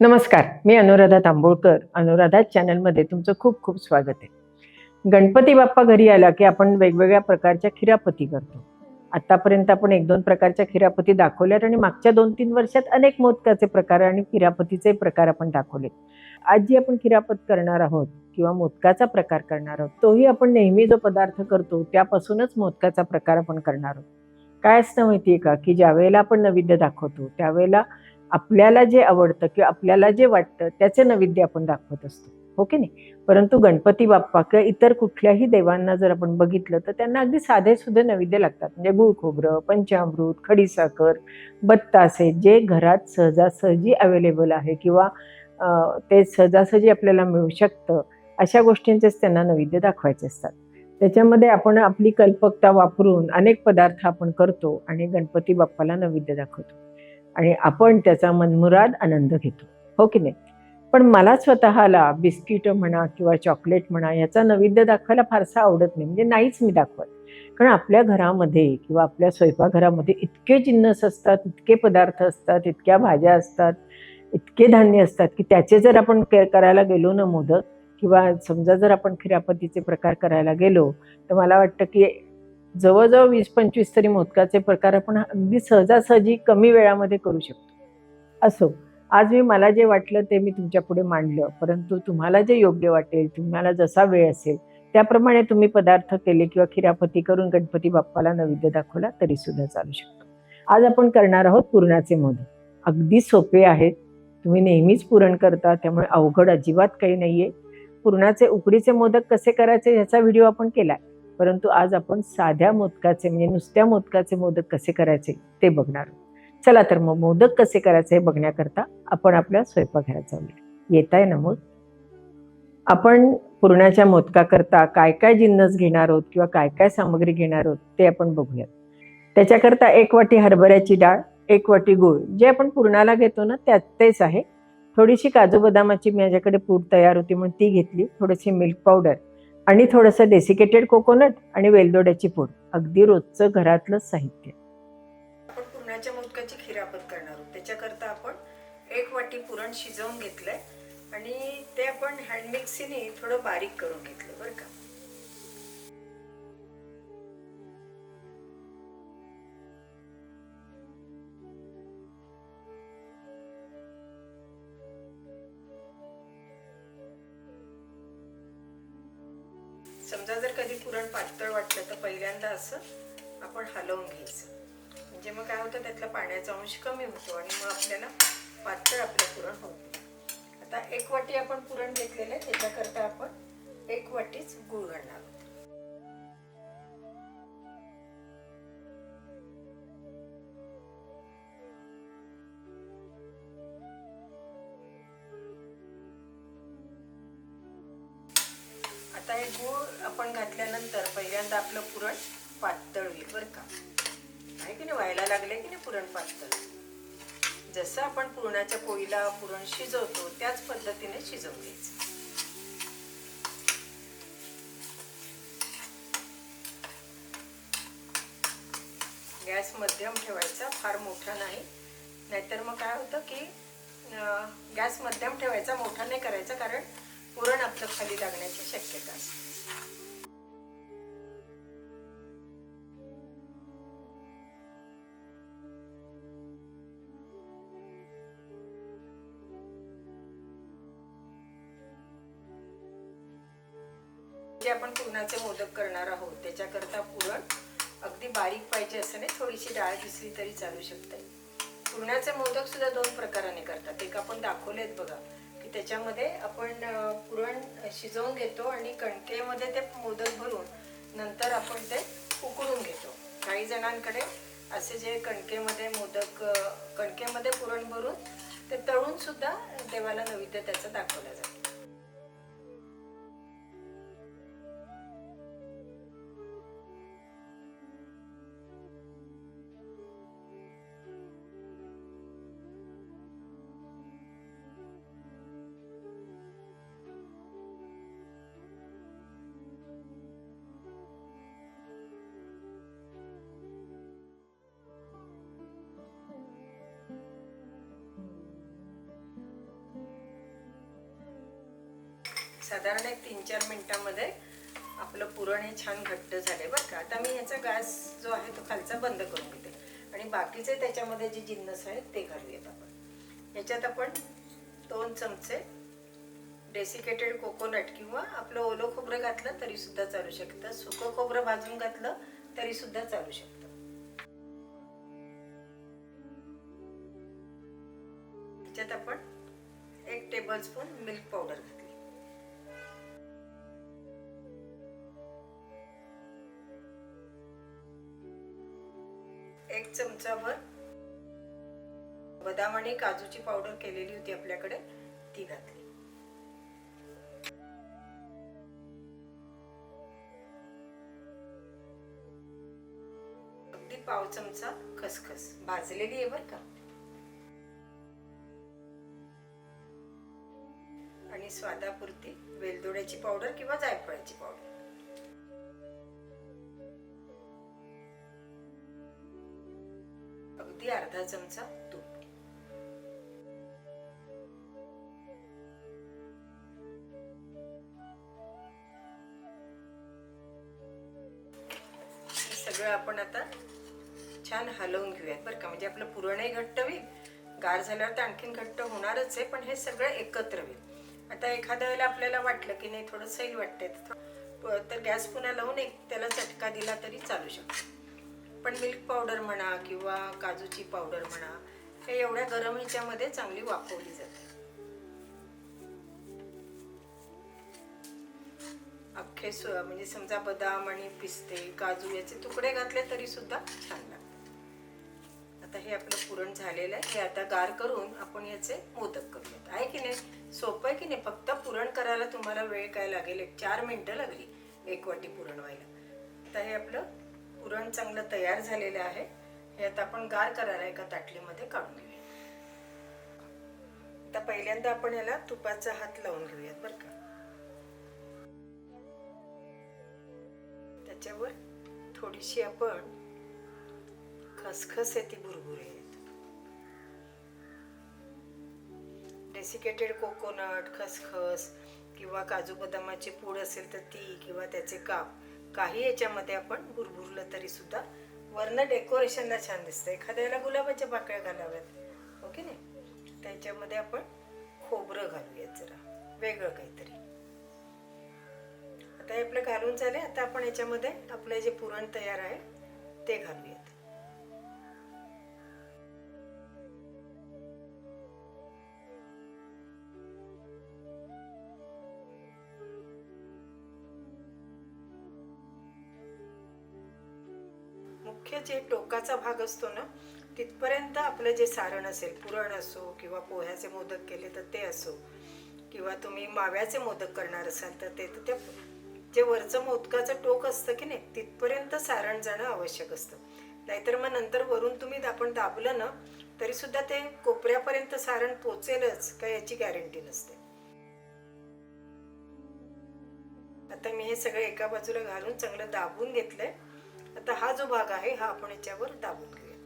नमस्कार मी अनुराधा तांबोळकर. अनुराधा चॅनलमध्ये तुमचं खूप खूप स्वागत आहे. गणपती बाप्पा घरी आला की आपण वेगवेगळ्या प्रकारच्या खिरापती करतो. आतापर्यंत आपण एक दोन प्रकारच्या खिरापती दाखवल्यात आणि मागच्या दोन तीन वर्षात अनेक मोदकाचे प्रकार आणि खिरापतीचे प्रकार आपण दाखवलेत. आज जी आपण खिरापत करणार आहोत किंवा मोदकाचा प्रकार करणार आहोत तोही आपण नेहमी जो पदार्थ करतो त्यापासूनच मोदकाचा प्रकार आपण करणार आहोत. काय असतं माहितीये का? की ज्यावेळेला आपण नैवेद्य दाखवतो त्यावेळेला आपल्याला जे आवडतं किंवा आपल्याला जे वाटतं त्याचे नैवेद्य आपण दाखवत असतो. हो की नाही? परंतु गणपती बाप्पा किंवा इतर कुठल्याही देवांना जर आपण बघितलं तर त्यांना अगदी साधे सुधे नैवेद्य लागतात. म्हणजे गुळ खोबरं पंचामृत खडीसाखर बत्तासे जे घरात सहजासहजी अवेलेबल आहे किंवा ते सहजासहजी आपल्याला मिळू शकतं अशा गोष्टींचेच त्यांना नैवेद्य दाखवायचे असतात. त्याच्यामध्ये आपण आपली कल्पकता वापरून अनेक पदार्थ आपण करतो आणि गणपती बाप्पाला नैवेद्य दाखवतो. आणि आपण त्याचा मनमुराद आनंद घेतो. हो की नाही? पण मला स्वतःला बिस्किटं म्हणा किंवा चॉकलेट म्हणा याचा नैवेद्य दाखवायला फारसा आवडत नाही. म्हणजे नाहीच मी दाखवत. कारण आपल्या घरामध्ये किंवा आपल्या स्वयंपाकघरामध्ये इतके जिन्नस असतात इतके पदार्थ असतात इतक्या भाज्या असतात इतके धान्य असतात की त्याचे जर आपण के- करायला गेलो ना मोदक किंवा समजा जर आपण खिरापतीचे प्रकार करायला गेलो तर मला वाटतं की जवळजवळ वीस पंचवीस तरी मोदकाचे प्रकार आपण अगदी सहजासहजी कमी वेळामध्ये करू शकतो. असो आज मी मला जे वाटलं ते मी तुमच्यापुढे मांडलं परंतु तुम्हाला जे योग्य वाटेल तुम्हाला जसा वेळ असेल त्याप्रमाणे तुम्ही पदार्थ केले किंवा खिरापती करून गणपती बाप्पाला नैवेद्य दाखवला तरी सुद्धा चालू शकतो. आज आपण करणार आहोत पुरणाचे मोदक. अगदी सोपे आहेत. तुम्ही नेहमीच पुरण करता त्यामुळे अवघड अजिबात काही नाहीये. पुरणाचे उकडीचे मोदक कसे करायचे याचा व्हिडिओ आपण केलाय. परंतु आज आपण साध्या मोदकाचे म्हणजे नुसत्या मोदकाचे मोदक कसे करायचे ते बघणार आहोत. चला तर मग मोदक कसे करायचे हे बघण्याकरता आपण आपल्या स्वयंपाकघरात जाऊया. येत आहे ना मग? आपण पुरणाच्या मोदकाकरता काय काय जिन्नस घेणार आहोत किंवा काय काय सामग्री घेणार आहोत ते आपण बघूयात त्याच्याकरता एक वाटी हरभऱ्याची डाळ एक वाटी गूळ जे आपण पुरणाला घेतो ना त्यात तेच आहे. थोडीशी काजू बदामाची माझ्याकडे पूड तयार होती म्हणून ती घेतली. थोडीशी मिल्क पावडर आणि थोडंसं डेसिकेटेड कोकोनट आणि वेलदोड्याची पूड. अगदी रोजचं घरातलं साहित्य. आपण पुरणाच्या मोदकाची खिरापत करणार आहोत. त्याच्याकरता आपण एक वाटी पुरण शिजवून घेतलंय आणि ते आपण हँड मिक्सीने थोडं बारीक करून घेतलं बरं का? समजा जर कधी पुरण पातळ वाटलं तर पहिल्यांदा असं आपण हलवून घ्यायचं. म्हणजे मग काय होतं त्यातला पाण्याचा अंश कमी होतो आणि मग आपल्याला पातळ आपलं पुरण होत आता एक वाटी आपण पुरण घेतलेलं आहे त्याच्याकरता आपण एक वाटीच गूळ घालणार आहोत. गूळ आपण घातल्यानंतर पहिल्यांदा आपलं पुरण पातळ होईल बरं का? आहे की नाही? व्हायला लागले की नाही पुरण पातळ? जसं आपण पुरणाच्या पोळीला पुरण शिजवतो त्याच पद्धतीने शिजवून घ्यायचं. गॅस मध्यम ठेवायचा फार मोठा नाही. नाहीतर मग काय होतं की गॅस मध्यम ठेवायचा मोठा नाही करायचा कारण पुरण आपलं खाली लागण्याची शक्यता असते. जे आपण पुरणाचे मोदक करणार आहोत त्याच्याकरता पुरण अगदी बारीक पाहिजे असं नाही थोडीशी डाळ दिसली तरी चालू शकते. पुरणाचे मोदक सुद्धा दोन प्रकाराने करतात. एक आपण दाखवलेत बघा की त्याच्यामध्ये आपण पुरण शिजवून घेतो आणि कणकेमध्ये ते मोदक भरून नंतर आपण ते उकळून घेतो. काही जणांकडे असे जे कणकेमध्ये मोदक कणकेमध्ये पुरण भरून ते तळून सुद्धा देवाला नैवेद्य त्याचं दाखवलं जातं. साधारण एक तीन चार मिनिटामध्ये आपलं पुरण हे छान घट्ट झाले बरं का. आता मी ह्याचा गॅस जो आहे तो खालचा बंद करून घेते. आणि बाकीचे त्याच्यामध्ये जे जिन्नस आहेत ते घालूयात आपण. याच्यात आपण दोन चमचे डेसिकेटेड कोकोनट किंवा आपलं ओलं खोबरं घातलं तरी सुद्धा चालू शकतं. सुकं खोबरं भाजून घातलं तरी सुद्धा चालू शकतं. एक चमचाभर बदाम आणि काजूची पावडर केलेली होती आपल्याकडे. ती घातली. अगदी पाव चमचा खसखस. भाजलेली आहे बर का? आणि स्वादापुरती वेलदोड्याची पावडर किंवा जायफळाची पावडर. अर्धा चमचा तूप. हे सगळं आपण आता छान हलवून घेऊयात बरं का. म्हणजे आपलं पुरणही घट्ट होईल गार झाल्यावर तर आणखीन घट्ट होणारच आहे पण हे सगळं एकत्र होईल. आता एखाद्या वेळेला आपल्याला वाटलं की नाही थोडं सैल वाटतंय तर गॅस पुन्हा लावून एक त्याला चटका दिला तरी चालू शकतो. पण मिल्क पावडर म्हणा किंवा काजूची पावडर म्हणा हे एवढ्या गरम ह्याच्यामध्ये चांगली वापरली जाते. अख्खे सु म्हणजे समजा बदाम आणि पिस्ते काजू याचे तुकडे घातले तरी सुद्धा छान लागतात. आता हे आपलं पुरण झालेलं आहे. हे आता गार करून आपण याचे मोदक करूयात. आहे की नाही? सोपं आहे की नाही? फक्त पुरण करायला तुम्हाला वेळ काय लागेल? एक चार मिनटं लागली एक वाटी पुरण व्हायला. आता हे आपलं पुरण चांगलं तयार झालेलं आहे. हे आता आपण गार करायला एका ताटलीमध्ये काढून घेऊया. आता पहिल्यांदा आपण याला तुपाचा हात लावून घेऊयात बरं का. त्याच्यावर थोडीशी आपण खसखस आहे ती भुरभुरी डेसिकेटेड कोकोनट खसखस किंवा काजू बदामाची पूड असेल तर ती किंवा त्याचे काप. काही याच्यामध्ये आपण भुरभुरलं तरी सुद्धा वरनं डेकोरेशनला छान दिसतं. एखाद्याला गुलाबाच्या पाकळ्या घालाव्यात. हो ओके नाही? त्याच्यामध्ये आपण खोबरं घालूयात जरा. वेगळं काहीतरी. आता हे आपलं घालून झाले आता आपण याच्यामध्ये आपलं जे पुरण तयार आहे ते घालूयात. मुख्य जे टोकाचा भाग असतो ना तिथपर्यंत आपलं जे सारण असेल पुरण असो किंवा पोह्याचे मोदक केले तर ते असो किंवा तुम्ही माव्याचे मोदक करणार असाल तर ते तर ते जे वरचं मोदकाचं टोक असतं की नाही तिथपर्यंत सारण जाणं आवश्यक असतं. नाहीतर मग नंतर वरून तुम्ही आपण दाबलं ना तरी सुद्धा ते कोपऱ्यापर्यंत सारण पोचेलच का याची गॅरंटी नसते. आता मी हे सगळं एका बाजूला घालून चांगलं दाबून घेतलंय. आता हा जो भाग आहे हा आपण याच्यावर दाबून घेऊयात.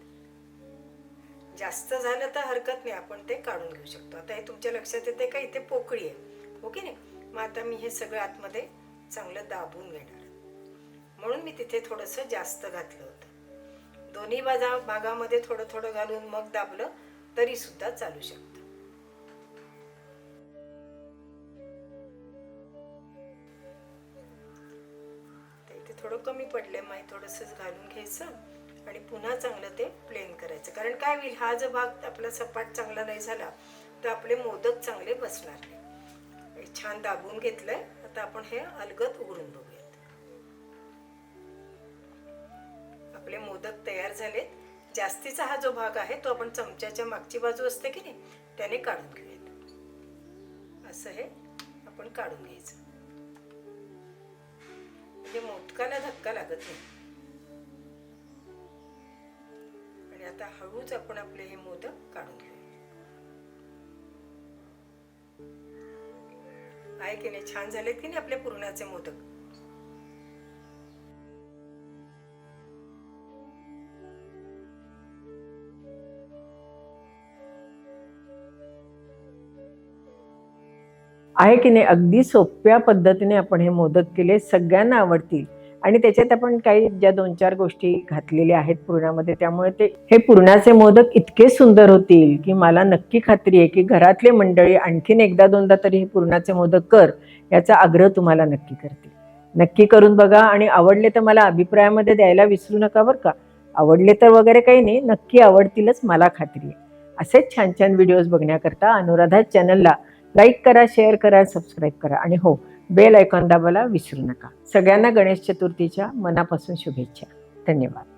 जास्त झालं तर हरकत नाही आपण ते काढून घेऊ शकतो. आता हे तुमच्या लक्षात येते का? इथे पोकळी आहे. हो ओके नाही? मग आता मी हे सगळं आतमध्ये चांगलं दाबून घेणार म्हणून मी तिथे थोडंसं जास्त घातलं होतं. दोन्ही बाजा भागामध्ये थोडं थोडं घालून मग दाबलं तरी सुद्धा चालू शकतं. थोडं कमी पडलंय माहीत थोडंसंच घालून घ्यायचं आणि पुन्हा चांगलं ते प्लेन करायचं. कारण काय होईल हा जो भाग आपला सपाट चांगला नाही झाला तर आपले मोदक चांगले बसणार नाही. छान दाबून घेतलंय. आता आपण हे अलगद उघडून बघूयात. आपले मोदक तयार झालेत. जास्तीचा हा जो भाग आहे तो आपण चमच्याच्या मागची बाजू असते की नाही त्याने काढून घेऊयात. असं हे आपण काढून घ्यायचं. म्हणजे मोदकाला धक्का लागत नाही. आणि आता हळूच आपण आपले हे मोदक काढून घेऊ. काय की नाही छान झाले की नाही आपले पुरणाचे मोदक? आहे की नाही अगदी सोप्या पद्धतीने आपण हे मोदक केले सगळ्यांना आवडतील. आणि त्याच्यात आपण काही ज्या दोन चार गोष्टी घातलेल्या आहेत पुरणामध्ये त्यामुळे ते हे पुरणाचे मोदक इतके सुंदर होतील की मला नक्की खात्री आहे की घरातले मंडळी आणखीन एकदा दोनदा तरी हे पुरणाचे मोदक कर याचा आग्रह तुम्हाला नक्की करतील. नक्की करून बघा आणि आवडले तर मला अभिप्रायामध्ये द्यायला विसरू नका बरं का. आवडले तर वगैरे काही नाही नक्की आवडतीलच मला खात्री आहे. असेच छान छान व्हिडिओज बघण्याकरता अनुराधा चॅनलला लाईक करा शेअर करा सबस्क्राईब करा. आणि हो बेल ऐकॉन दाबायला विसरू नका. सगळ्यांना गणेश चतुर्थीच्या मनापासून शुभेच्छा. धन्यवाद.